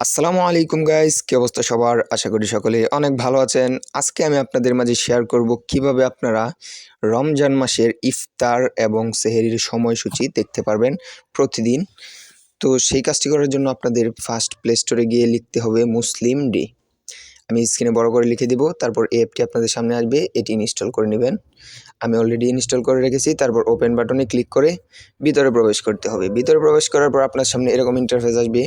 আসসালামু আলাইকুম গাইস কী অবস্থা সবার? আশা করি সকলে অনেক ভালো আছেন। আজকে আমি আপনাদের মাঝে শেয়ার করব কীভাবে আপনারা রমজান মাসের ইফতার এবং সেহেরির সময়সূচি দেখতে পারবেন প্রতিদিন। তো সেই কাজটি করার জন্য আপনাদের ফার্স্ট প্লে স্টোরে গিয়ে লিখতে হবে মুসলিম ডে আমি স্ক্রিনে বড় করে লিখে দিব, তারপর অ্যাপটি আপনাদের সামনে আসবে, এটি ইনস্টল করে নেবেন। আমি অলরেডি ইনস্টল করে রেখেছি, তারপর ওপেন বাটনে ক্লিক করে ভিতরে প্রবেশ করতে হবে। ভিতরে প্রবেশ করার পর আপনার সামনে এরকম ইন্টারফেস আসবে।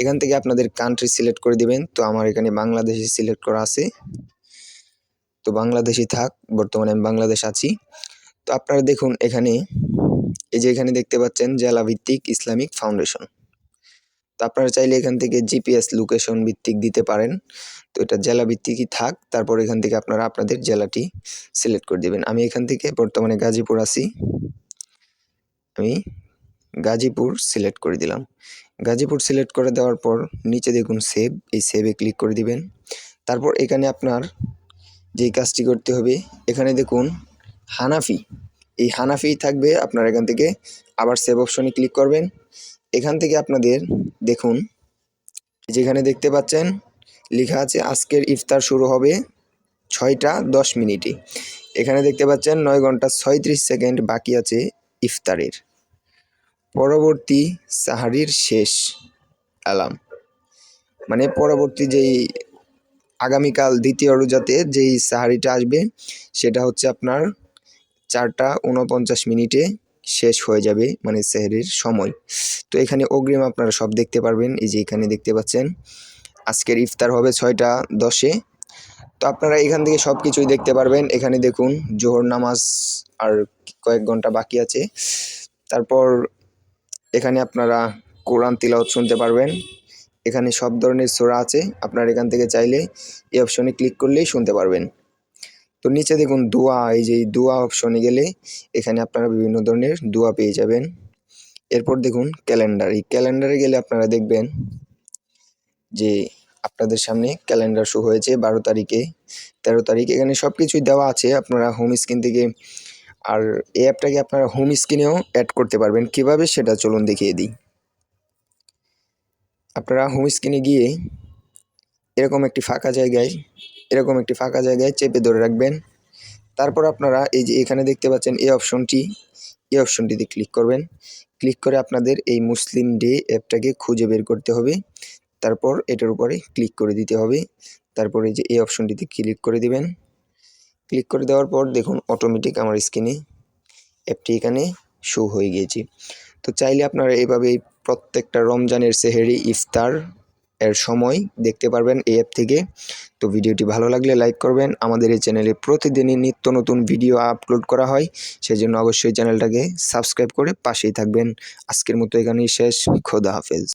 এখান থেকে আপনাদের কান্ট্রি সিলেক্ট করে দিবেন। তো আমার এখানে বাংলাদেশে সিলেক্ট করা আছে। তো বাংলাদেশি থাক, বর্তমানে আমি বাংলাদেশ আছি। তো আপনারা দেখুন এখানে, এই যে এখানে দেখতে পাচ্ছেন জেলা ভিত্তিক ইসলামিক ফাউন্ডেশন তো আপনারা চাইলে এখান থেকে জিপিএস লোকেশন ভিত্তিক দিতে পারেন। তো এটা জেলা ভিত্তিকই থাক, তারপর এখান থেকে আপনারা আপনাদের জেলাটি সিলেক্ট করে দেবেন। আমি এখান থেকে বর্তমানে গাজীপুর আছি। আমি গাজীপুর সিলেক্ট করে দিলাম। গাজীপুর সিলেক্ট করে দেওয়ার পর নিচে দেখুন সেভ এই সেভে ক্লিক করে দিবেন। তারপর এখানে আপনার যেই কাজটি করতে হবে, এখানে দেখুন হানাফি। এই হানাফি থাকবে, আপনার এখান থেকে আবার সেভ অপশনে ক্লিক করবেন। এখান থেকে আপনাদের দেখুন, যেখানে দেখতে পাচ্ছেন, লেখা আছে, আজকের ইফতার শুরু হবে ছয়টা দশ মিনিটে। এখানে দেখতে পাচ্ছেন, নয় ঘণ্টা ছয়ত্রিশ সেকেন্ড বাকি আছে ইফতারের। পরবর্তী সাহারির শেষ অ্যালার্ম মানে পরবর্তী যেই আগামীকাল দ্বিতীয় রোজাতে যেই সাহারিটা আসবে, সেটা হচ্ছে আপনার চারটা উনপঞ্চাশ মিনিটে শেষ হয়ে যাবে মানে সেহরির সময়। তো এখানে অগ্রিম আপনারা সব দেখতে পারবেন, এই যে এখানে দেখতে পাচ্ছেন। আজকের ইফতার হবে ছয়টা দশে। তো আপনারা এখান থেকে সব কিছুই দেখতে পারবেন। এখানে দেখুন, জোহর নামাজ আর কয়েক ঘণ্টা বাকি আছে। তারপর এখানে আপনারা কোরআন তিলাওয়াত শুনতে পারবেন। এখানে সব ধরনের সোরা আছে। আপনার এখান থেকে চাইলে এই অপশনে ক্লিক করলেই শুনতে পারবেন। তো নিচে দেখুন দোয়া, এই যে দোয়া অপশনে গেলে এখানে আপনারা বিভিন্ন ধরনের দোয়া পেয়ে যাবেন। এরপর দেখুন ক্যালেন্ডার এই ক্যালেন্ডারে গেলে আপনারা দেখবেন যে আপনাদের সামনে ক্যালেন্ডার শো হয়েছে বারো তারিখে। তেরো তারিখ এখানে সব কিছুই দেওয়া আছে, আপনারা হোম স্ক্রিন থেকে আর এই অ্যাপটাকে আপনারা হোম স্ক্রিনেও অ্যাড করতে পারবেন। কীভাবে সেটা চলুন দেখিয়ে দিই। আপনারা হোম স্ক্রিনে গিয়ে এরকম একটি ফাঁকা জায়গায় এরকম একটি ফাঁকা জায়গায় চেপে ধরে রাখবেন। তারপর আপনারা এই যে এখানে দেখতে পাচ্ছেন এই অপশনটি, এই অপশনটিতে ক্লিক করবেন। ক্লিক করে আপনাদের এই মুসলিম ডে অ্যাপটাকে খুঁজে বের করতে হবে। তারপর এটার উপরে ক্লিক করে দিতে হবে। তারপরে যে এই অপশনটিতে ক্লিক করে দিবেন। ক্লিক করে দেওয়ার পর দেখুন অটোমেটিক আমার স্ক্রিনে অ্যাপটি এখানে শো হয়ে গিয়েছে। তো চাইলে আপনারা এভাবে প্রত্যেকটা রমজানের সেহেরি, ইফতার এর সময় দেখতে পারবেন এই অ্যাপ থেকে। তো ভিডিওটি ভালো লাগলে লাইক করবেন। আমাদের এই চ্যানেলে প্রতিদিনই নিত্য নতুন ভিডিও আপলোড করা হয়। সেই জন্য অবশ্যই চ্যানেলটাকে সাবস্ক্রাইব করে পাশেই থাকবেন। আজকের মতো এখানেই শেষ। খোদা হাফেজ।